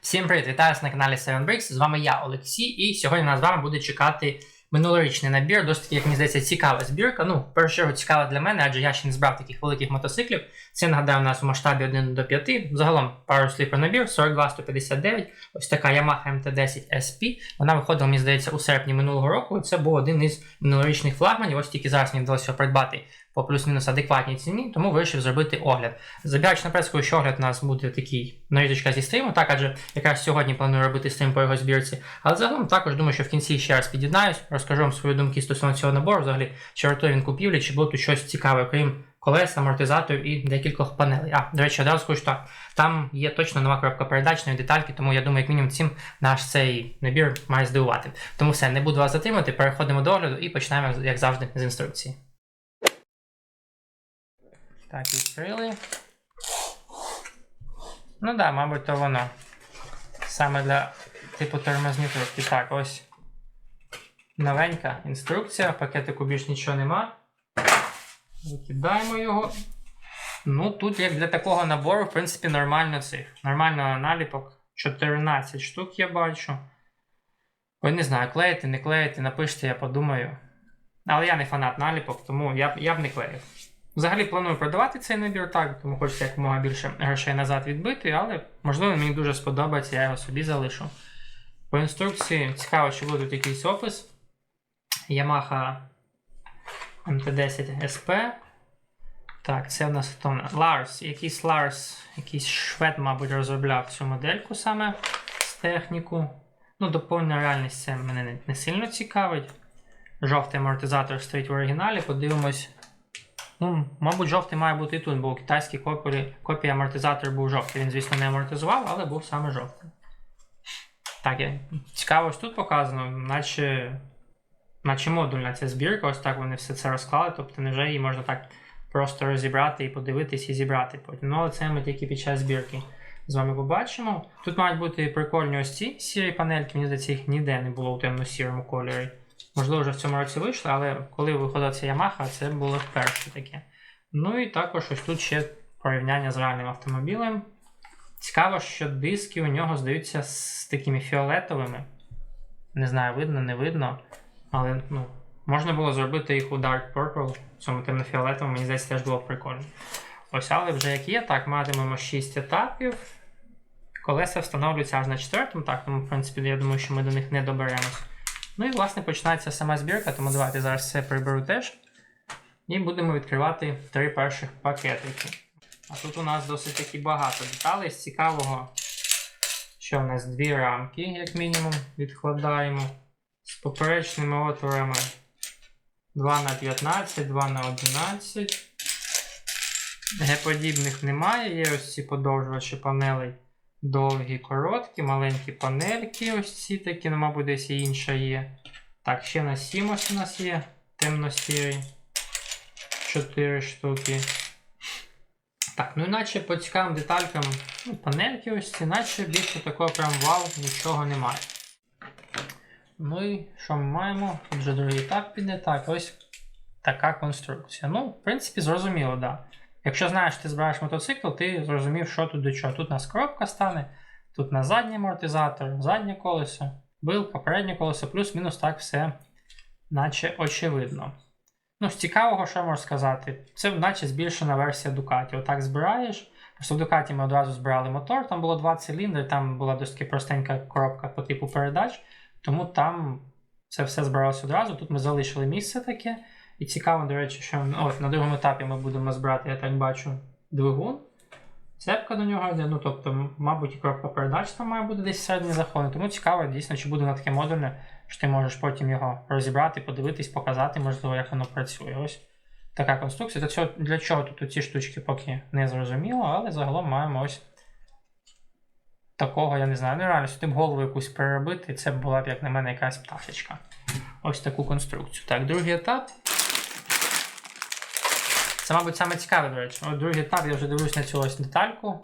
Всім привіт, вітаю на каналі 7bricks. З вами я, Олексій, і сьогодні нас з вами буде чекати минулорічний набір. Досить, як мені здається, цікава збірка. Ну, в першу чергу цікава для мене, адже я ще не збирав таких великих мотоциклів. Це нагадаю у нас у масштабі 1 до 5. Загалом пару слів про набір 42-159. Ось така Yamaha MT10 SP. Вона виходила, мені здається, у серпні минулого року. Це був один із минулорічних флагманів. Ось тільки зараз мені вдалося придбати по плюс-мінус адекватній ціні, тому вирішив зробити огляд. Забігаючи наперед, скажу, що огляд у нас буде такий нарізочка зі стріму, так адже якраз сьогодні планую робити стрім по його збірці. Але загалом також думаю, що в кінці ще раз під'єднаюсь, розкажу вам свої думки стосовно цього набору, взагалі, чи вартує він купівлі, чи було тут щось цікаве, крім колес, амортизаторів і декількох панелей. А, до речі, одразу скажу, так, там є точно нова коробка передачної детальки, тому я думаю, як мінімум цим наш цей набір має здивувати. Тому все, не буду вас затримати, переходимо до огляду і починаємо, як завжди, з інструкції. Так, відкрили. Ну да, мабуть, то воно. Саме для типу тормозні трубки. Так, ось. Новенька інструкція. Пакетику більш нічого нема. Викидаємо його. Ну, тут, як для такого набору, в принципі, нормально цих. Нормально наліпок. 14 штук я бачу. Ой, не знаю, клеїти, не клеїти, напишіть, я подумаю. Але я не фанат наліпок, тому я, я б не клеїв. Взагалі планую продавати цей набір так, тому хочеться якомога більше грошей назад відбити, але можливо мені дуже сподобається, я його собі залишу. По інструкції цікаво, чи буде тут якийсь опис. Yamaha MT10 SP. Так, це в нас хто? Lars. Якийсь Lars, якийсь швед, мабуть, розробляв цю модельку саме з техніку. Ну, доповнена реальність це мене не, не сильно цікавить. Жовтий амортизатор стоїть в оригіналі, подивимось. Ну, мабуть, жовтий має бути і тут, бо у китайській копії, копії амортизатор був жовтий. Він, звісно, не амортизував, але був саме жовтий. Так, цікаво, ось тут показано, наче, наче модульна ця збірка, ось так вони все це розклали, тобто невже її можна так просто розібрати і подивитись і зібрати потім. Ну, але це ми тільки під час збірки з вами побачимо. Тут мають бути прикольні ось ці сірі панельки, мені здається, їх ніде не було у темно-сірому кольорі. Можливо, вже в цьому році вийшли, але коли виходила ця Yamaha, це було вперше таке. Ну і також ось тут ще порівняння з реальним автомобілем. Цікаво, що диски у нього здаються з такими фіолетовими. Не знаю, видно, не видно. Але ну, можна було зробити їх у Dark Purple, цьому темно-фіолетовому, мені здається, теж було прикольно. Ось, але вже як є, так, матимемо 6 етапів. Колеса встановлюються аж на четвертому, так, тому, в принципі, я думаю, що ми до них не доберемось. Ну і власне починається сама збірка, тому давайте зараз це приберу теж. І будемо відкривати три перших пакетики. А тут у нас досить таки багато деталей з цікавого, що у нас дві рамки, як мінімум, відкладаємо з поперечними отворами 2 на 15, 2 на 11. Г-подібних немає, є ось ці подовжувачі панелей довгі, короткі, маленькі панельки, ось ці такі, ну, мабуть, десь і інша є. Так, ще на Сімос у нас є темно-сірий. 4 штуки. Так, ну іначе по цікавим деталькам, ну, панельки ось ці, наче більше такого прям вау, нічого немає. Ну і що ми маємо? Тут вже другий етап піде. Так, ось така конструкція. Ну, в принципі, зрозуміло, так. Да. Якщо знаєш, ти збираєш мотоцикл, ти зрозумів, що тут до чого. Тут у нас коробка стане, тут на задній амортизатор, заднє колесо, вилка, переднє колесо, плюс-мінус так все, наче очевидно. Ну, з цікавого, що можу сказати, це наче збільшена версія Ducati. Отак збираєш. Просто в Ducati ми одразу збирали мотор, там було два циліндри, там була досить простенька коробка по типу передач, тому там це все збиралося одразу. Тут ми залишили місце таке. І цікаво, до речі, що от, на другому етапі ми будемо збирати, я так бачу, двигун. Цепка до нього йде, ну тобто, мабуть, коробка передач там має бути десь всередині захований. Тому цікаво, дійсно, чи буде воно таке модульне, що ти можеш потім його розібрати, подивитись, показати, можливо, як воно працює. Ось така конструкція. Для для чого тут ці штучки поки не зрозуміло, але загалом маємо ось такого, я не знаю, нереально, сюди б голову якусь переробити, це була б, як на мене, якась пташечка. Ось таку конструкцію. Так, другий етап. Це, мабуть, саме цікаве, до речі. От другий етап, я вже дивлюсь на цю ось детальку.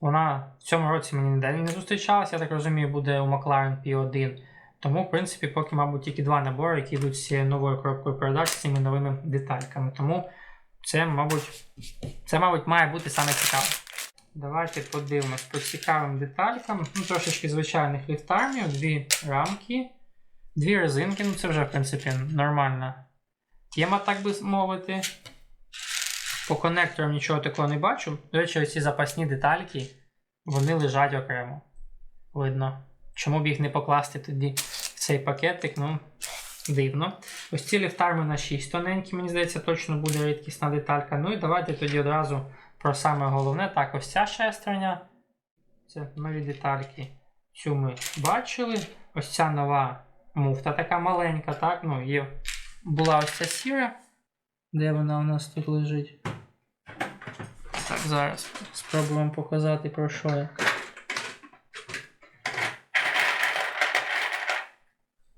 Вона в цьому році мені ніде не зустрічалася, я так розумію, буде у McLaren P1. Тому, в принципі, поки, мабуть, тільки два набори, які йдуть з новою коробкою передач з цими новими детальками. Тому це, мабуть, це, мабуть, має бути саме цікаве. Давайте подивимось по цікавим деталькам. Ну, трошечки звичайних ліфтармів, дві рамки, дві резинки. Ну, це вже, в принципі, нормальна тема, так би мовити. По конекторам нічого такого не бачу. До речі, ось ці запасні детальки, вони лежать окремо. Видно. Чому б їх не покласти тоді в цей пакетик? Ну, дивно. Ось ці ліфтарми на 6 тоненькі, мені здається, точно буде рідкісна деталька. Ну і давайте тоді одразу про саме головне. Так, ось ця шестерня. Це нові детальки. Цю ми бачили. Ось ця нова муфта така маленька, так? Ну, є. Була ось ця сіра. Де вона у нас тут лежить? Так, зараз спробуємо показати про що я.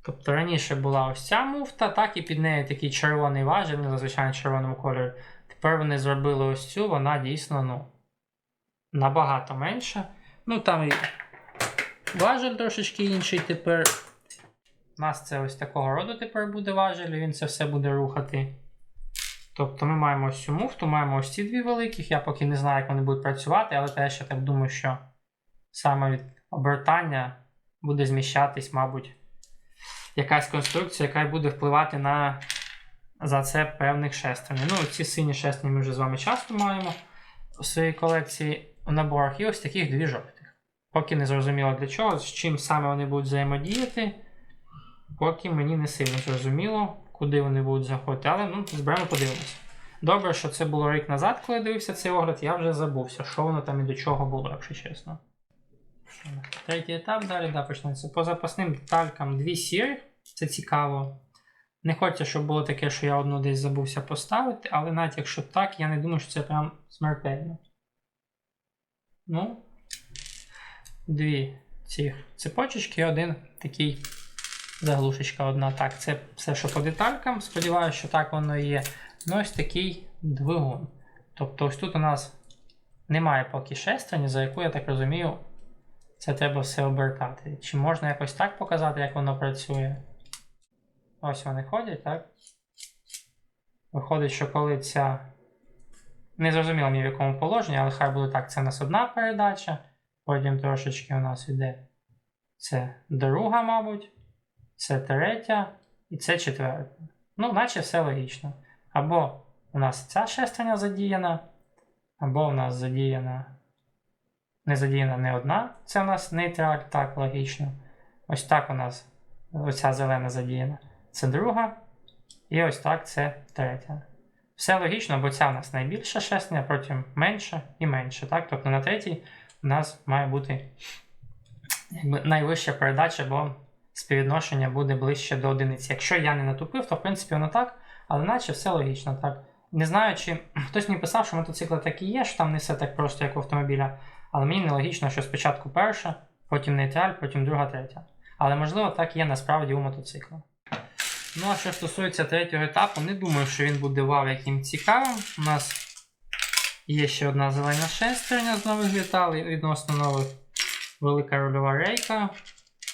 Тобто раніше була ось ця муфта, так, і під нею такий червоний важіль, ну, зазвичай червоному кольорі. Тепер вони зробили ось цю, вона дійсно ну, набагато менша. Ну там і важіль трошечки інший тепер. У нас це ось такого роду тепер буде важіль, і він це все буде рухати. Тобто ми маємо ось цю муфту, маємо ось ці дві великих. Я поки не знаю, як вони будуть працювати, але теж я так думаю, що саме від обертання буде зміщатись, мабуть, якась конструкція, яка буде впливати на за це певних шестернів. Ну, ці сині шестерні ми вже з вами часто маємо у своїй колекції в наборах. І ось таких дві жовтих. Поки не зрозуміло для чого, з чим саме вони будуть взаємодіяти, поки мені не сильно зрозуміло, куди вони будуть заходити. Але ну, зберемо подивимося. Добре, що це було рік назад, коли я дивився цей огляд, я вже забувся, що воно там і до чого було, якщо чесно. Третій етап далі да, почнеться. По запасним деталькам дві сірі, це цікаво. Не хочеться, щоб було таке, що я одну десь забувся поставити, але навіть якщо так, я не думаю, що це прям смертельно. Ну, дві ці цепочечки один такий заглушечка одна. Так, це все, що по деталькам. Сподіваюся, що так воно і є. Ну, ось такий двигун. Тобто, ось тут у нас немає поки шестерні, за яку, я так розумію, це треба все обертати. Чи можна якось так показати, як воно працює? Ось вони ходять, так? Виходить, що коли ця. Не зрозуміло мені в якому положенні, але хай буде так. Це у нас одна передача. Потім трошечки у нас йде. Це друга, мабуть. Це третя. І це четверта. Ну, наче все логічно. Або у нас ця шестерня задіяна, або у нас задіяна. Не задіяна не одна. Це у нас нейтраль, так, логічно. Ось так у нас оця зелена задіяна. Це друга. І ось так це третя. Все логічно, бо ця у нас найбільша шестерня, потім менша і менша. Так? Тобто на третій у нас має бути найвища передача, бо співвідношення буде ближче до одиниці. Якщо я не натупив, то в принципі воно так, але наче все логічно. так. Не знаю, чи хтось мені писав, що мотоцикли так і є, що там не все так просто, як в автомобіля. Але мені не логічно, що спочатку перша, потім нейтраль, потім друга, третя. Але можливо так є насправді у мотоцикла. Ну, а що стосується третього етапу, не думаю, що він буде вау яким цікавим. У нас є ще одна зелена шестерня з нових деталей, відносно нових. Велика рульова рейка.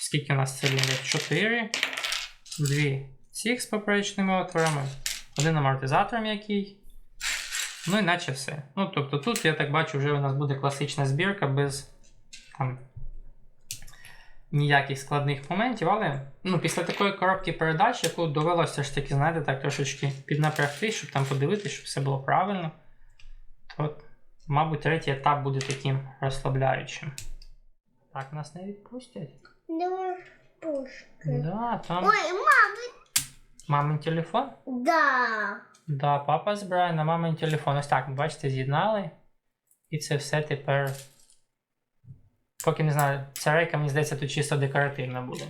Скільки у нас циліндрів? 4. Дві цих з поперечними отворами. Один амортизатор м'який. Ну, іначе все. Ну, тобто тут, я так бачу, вже у нас буде класична збірка без там, ніяких складних моментів, але ну, після такої коробки передач, яку довелося ж таки, знаєте, так трошечки піднапрягти, щоб там подивитися, щоб все було правильно, то, мабуть, третій етап буде таким розслабляючим. Так, нас не відпустять. Думаю, пушка. Да, там Ой, мама, мамин телефон. да. Да, папа збирає на мамин телефон. Ось так, бачите, з'єднали. І це все тепер. Поки не знаю, ця рейка, мені здається, тут чисто декоративна буде.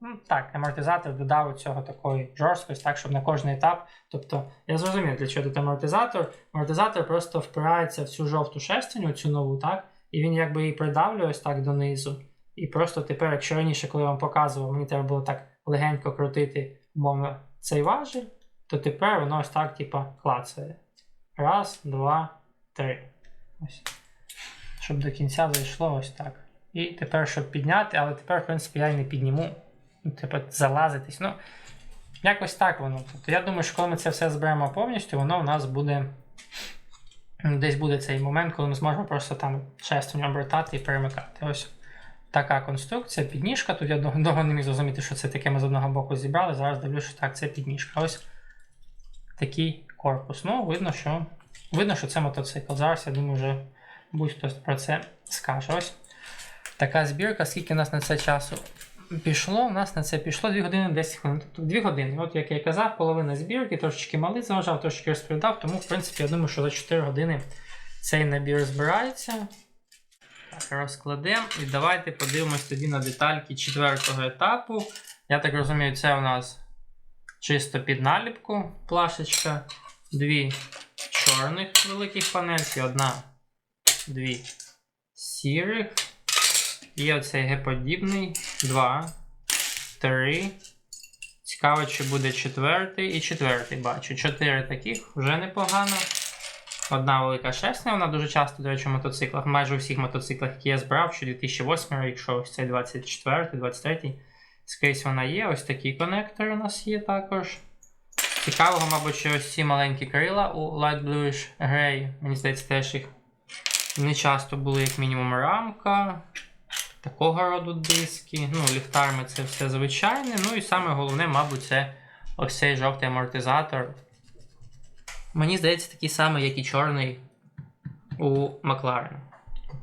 Ну, так, амортизатор додав цього такої жорсткості, так, щоб на кожний етап. Тобто, я зрозумів, для чого тут амортизатор. Амортизатор просто впирається в цю жовту шестерню, цю нову, так? І він якби її придавлює ось так донизу. І просто тепер, якщо раніше, коли я вам показував, мені треба було так легенько крутити, умовно, цей важіль, то тепер воно ось так, типа, клацає. Раз, два, три. Ось. Щоб до кінця зайшло ось так. І тепер, щоб підняти, але тепер, в принципі, я і не підніму. Ну, Типу, залазитись. Ну, якось так воно. Тобто, я думаю, що коли ми це все зберемо повністю, воно у нас буде десь буде цей момент, коли ми зможемо просто там шестерню обертати і перемикати. Ось така конструкція, підніжка. Тут я довго не міг зрозуміти, що це таке ми з одного боку зібрали. Зараз дивлюся, що так, це підніжка. Ось такий корпус. Ну, видно, що видно, що це мотоцикл. Зараз я думаю, вже будь-хто про це скаже. Ось така збірка. Скільки у нас на це часу пішло? У нас на це пішло 2 години 10 хвилин. Тобто 2 години. От як я казав, половина збірки, трошечки малий заважав, трошечки розповідав, тому, в принципі, я думаю, що за 4 години цей набір збирається. Так, розкладемо. І давайте подивимось тоді на детальки четвертого етапу. Я так розумію, це у нас чисто під наліпку плашечка. Дві чорних великих панельки, одна, дві сірих. І оцей геподібний. Два, три. Цікаво, чи буде четвертий і четвертий бачу. Чотири таких вже непогано. Одна велика шесня, вона дуже часто, до речі, в мотоциклах, майже у всіх мотоциклах, які я збирав, що 2008 рік, що ось цей 24, 23. Скрізь вона є. Ось такий конектор у нас є також. Цікавого, мабуть, що ось ці маленькі крила у Light Bluish Grey. Мені здається, теж їх не часто були, як мінімум, рамка. Такого роду диски. Ну, ліхтарми це все звичайне. Ну і саме головне, мабуть, це ось цей жовтий амортизатор. Мені здається, такий самий, як і чорний у Макларена.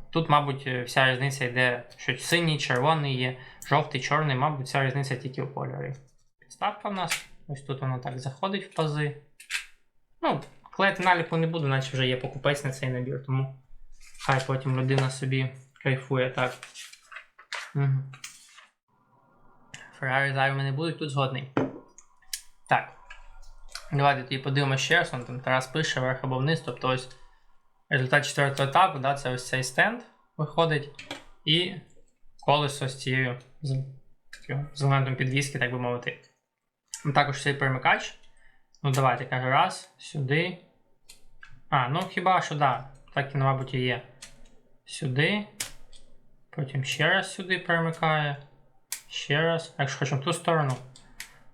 Тут, мабуть, вся різниця йде, що синій, червоний є, жовтий, чорний, мабуть, вся різниця тільки в кольорі. Підставка в нас. Ось тут воно так заходить в пази. Ну, клеїти наліпу не буду, наче вже є покупець на цей набір, тому хай потім людина собі кайфує так. Феррарі зайвими не будуть, тут згодний. Так. Давайте тоді подивимося ще раз, там Тарас пише вверх або вниз, тобто ось результат четвертого етапу, да, це ось цей стенд виходить, і колесо з цією з, з елементом підвіски, так би мовити. Також цей перемикач. Ну, давайте каже, раз, сюди. А, ну хіба що да, так і, мабуть, і є. Сюди. Потім ще раз сюди перемикає. Ще раз. Якщо хочемо в ту сторону.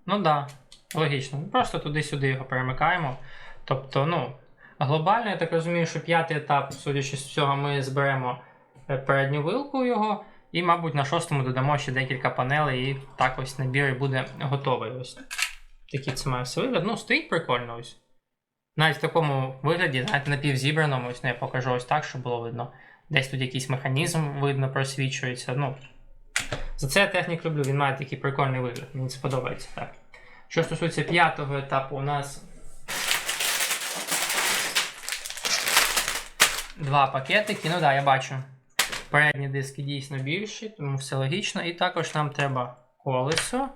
Ну да, логічно. Просто туди-сюди його перемикаємо. Тобто, ну, глобально, я так розумію, що п'ятий етап, судячи з цього, ми зберемо е, передню вилку його. І, мабуть, на шостому додамо ще декілька панелей, і так ось набір і буде готовий. Ось такий це має все вигляд. Ну, стоїть прикольно ось. Навіть в такому вигляді, навіть напівзібраному, ось ну, я покажу ось так, щоб було видно. Десь тут якийсь механізм видно просвічується. Ну, за це я технік люблю, він має такий прикольний вигляд. Мені це подобається так. Що стосується п'ятого етапу, у нас два пакетики. Ну да, я бачу. Передні диски дійсно більші, тому все логічно. І також нам треба колесо.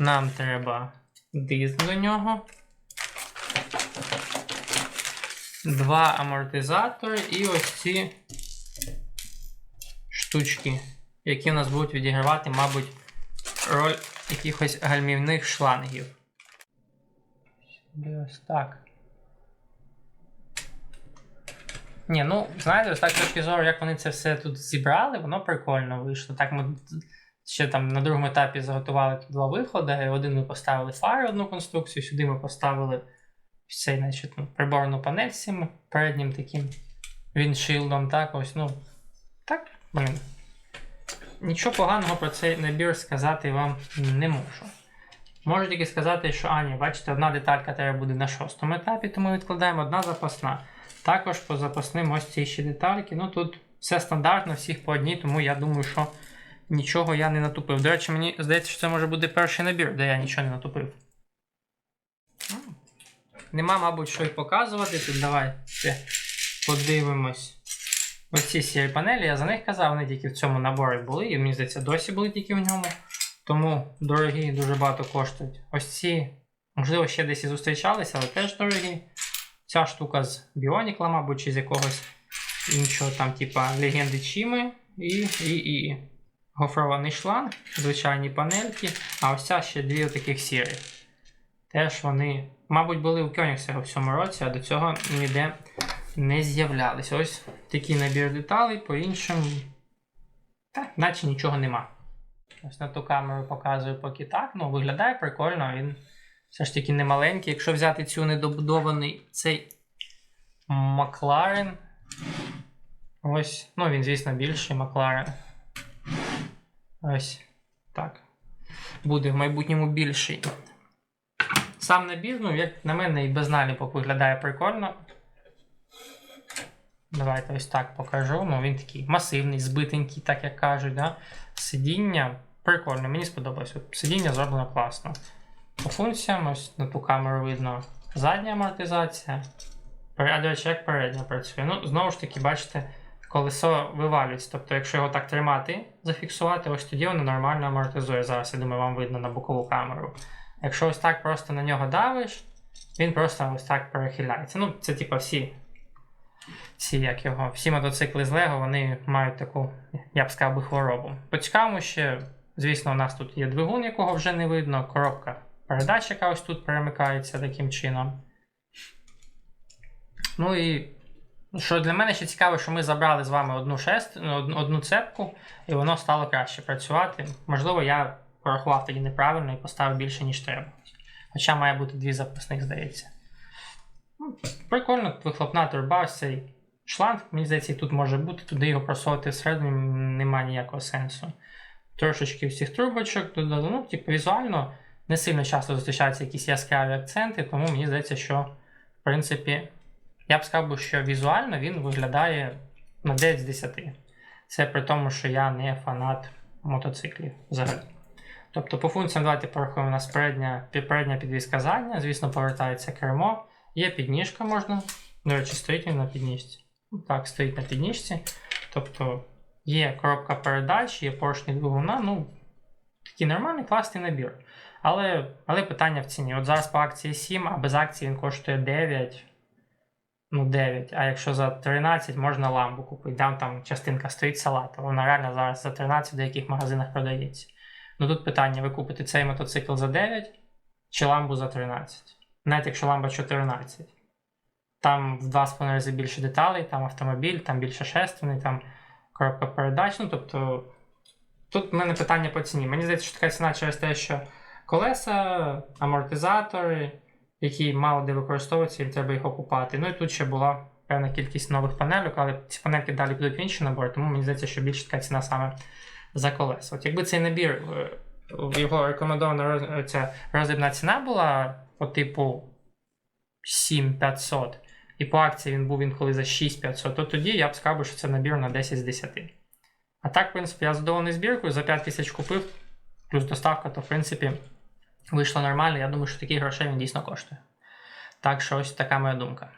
Нам треба диск до нього. Два амортизатори і ось ці штучки, які у нас будуть відігравати, мабуть, роль якихось гальмівних шлангів. Ось так. Ні, ну, знаєте, ось так з точки зору, як вони це все тут зібрали, воно прикольно вийшло. Так ми ще там на другому етапі заготували тут два виходи. Один ми поставили фари одну конструкцію, сюди ми поставили цей, значить, ну, приборну панель з цим переднім таким віншилдом. Так, ось, ну. Блин. Нічого поганого про цей набір сказати вам не можу. Можу тільки сказати, що Ані, бачите, одна деталька треба буде на шостому етапі, тому відкладаємо одна запасна. Також по запасним ось ці ще детальки. Ну тут все стандартно, всіх по одній, тому я думаю, що нічого я не натупив. До речі, мені здається, що це може бути перший набір, де я нічого не натупив. Нема, мабуть, що й показувати. Тут давайте подивимось. Оці сірі панелі, я за них казав, вони тільки в цьому наборі були, і мені здається, досі були тільки в ньому. Тому дорогі дуже багато коштують. Ось ці, можливо, ще десь і зустрічалися, але теж дорогі. Ця штука з Біонікла, мабуть, чи з якогось іншого там, типа легенди Чіми і, і, і гофрований шланг, звичайні панельки. А ось ця ще дві таких сірих. Теж вони, мабуть, були у Кьонігсера в цьому році, а до цього ніде не з'являлися. Ось такий набір деталей, по іншим. Так, наче нічого нема. Ось на ту камеру показую поки так. Ну, виглядає прикольно, він все ж таки не маленький. Якщо взяти цю недобудований цей Макларен. Ось. Ну, він, звісно, більший Макларен. Ось. Так. Буде в майбутньому більший. Сам набір, ну, як на мене, і без наліпок виглядає прикольно. Давайте ось так покажу. Ну, він такий масивний, збитенький, так як кажуть. Да? Сидіння прикольно, мені сподобалось. Сидіння зроблено класно. По функціям, ось на ту камеру видно задня амортизація. А, до речі, як передня працює. Ну, знову ж таки, бачите, колесо вивалюється. Тобто, якщо його так тримати, зафіксувати, ось тоді воно нормально амортизує. Зараз, я думаю, вам видно на бокову камеру. Якщо ось так просто на нього давиш, він просто ось так перехиляється. Ну, це типа всі. Всі, як його, всі мотоцикли з Лего, вони мають таку, я б сказав хворобу. Поцікавимо ще, звісно, у нас тут є двигун, якого вже не видно, коробка передач, яка ось тут перемикається таким чином. Ну і що для мене ще цікаво, що ми забрали з вами одну шест, ну, одну цепку, і воно стало краще працювати. Можливо, я порахував тоді неправильно і поставив більше, ніж треба. Хоча має бути дві запасних, здається. Ну, Прикольно, вихлопна труба, цей шланг, мені здається, тут може бути, туди його просовувати всередину немає ніякого сенсу. Трошечки всіх трубочок. Ну, типу, візуально не сильно часто зустрічаються якісь яскраві акценти, тому мені здається, що в принципі, я б сказав, що візуально він виглядає на 9 з 10. Це при тому, що я не фанат мотоциклів взагалі. Тобто, по функціям давайте порахуємо у нас передня, передня підвізка задня, звісно, повертається кермо. Є підніжка можна. До речі, стоїть він на підніжці. Так, стоїть на підніжці. Тобто є коробка передач, є поршні двигуна. Ну, такий нормальний класний набір. Але, але питання в ціні. От зараз по акції 7, а без акції він коштує 9. Ну, 9. А якщо за 13 можна ламбу купити. Там, там частинка стоїть салата. Вона реально зараз за 13 в деяких магазинах продається. Ну тут питання: ви купите цей мотоцикл за 9 чи ламбу за 13. Навіть якщо ламба 14. Там в 2,5 рази більше деталей, там автомобіль, там більше шестерний, там коробка передач. Ну, тобто, тут в мене питання по ціні. Мені здається, що така ціна через те, що колеса, амортизатори, які мало де використовуються, їм треба їх окупати. Ну і тут ще була певна кількість нових панелек, але ці панельки далі підуть в інші набори, тому мені здається, що більше така ціна саме за колеса. От якби цей набір, е, його рекомендована роздрібна ціна була по типу 7500, і по акції він був інколи за 6500, то тоді я б сказав, що це набір на 10 з 10. А так, в принципі, я задоволений збіркою, за 5 тисяч купив, плюс доставка, то в принципі вийшло нормально. Я думаю, що таких грошей він дійсно коштує. Так що ось така моя думка.